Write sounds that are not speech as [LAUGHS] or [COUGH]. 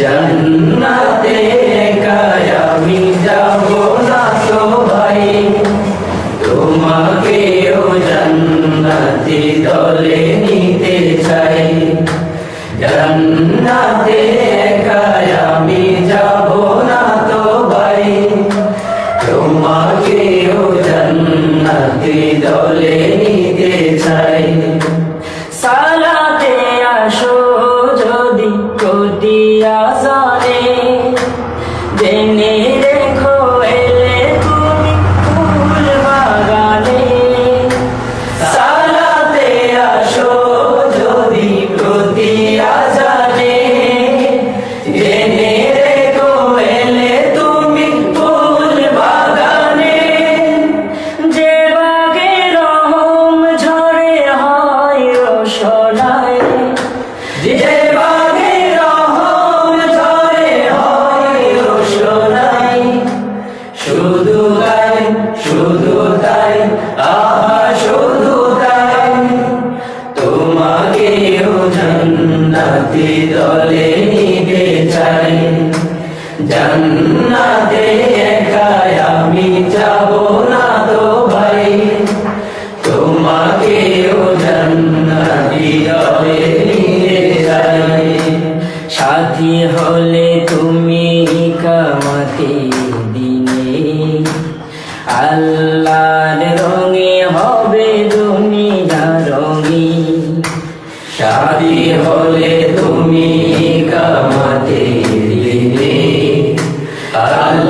জন্নাতে কায়ামি যাব না তো ভাই তোমাকেও জন্নাতি দলে নিতে চাই। জন্নাতে কায়ামি যাব না তো ভাই তোমাকেও জন্নাতি দলে নিতে জান্নাতে একা আমি যাব না তো ভাই। তোমাকেও জান্নাতি দলে নিয়ে হলে তুমি কামাতে দিনে। আল্লাহর রঙে হবে দুনিয়া রঙি। সাথী হলে তুমি কামাতে 啊 [LAUGHS]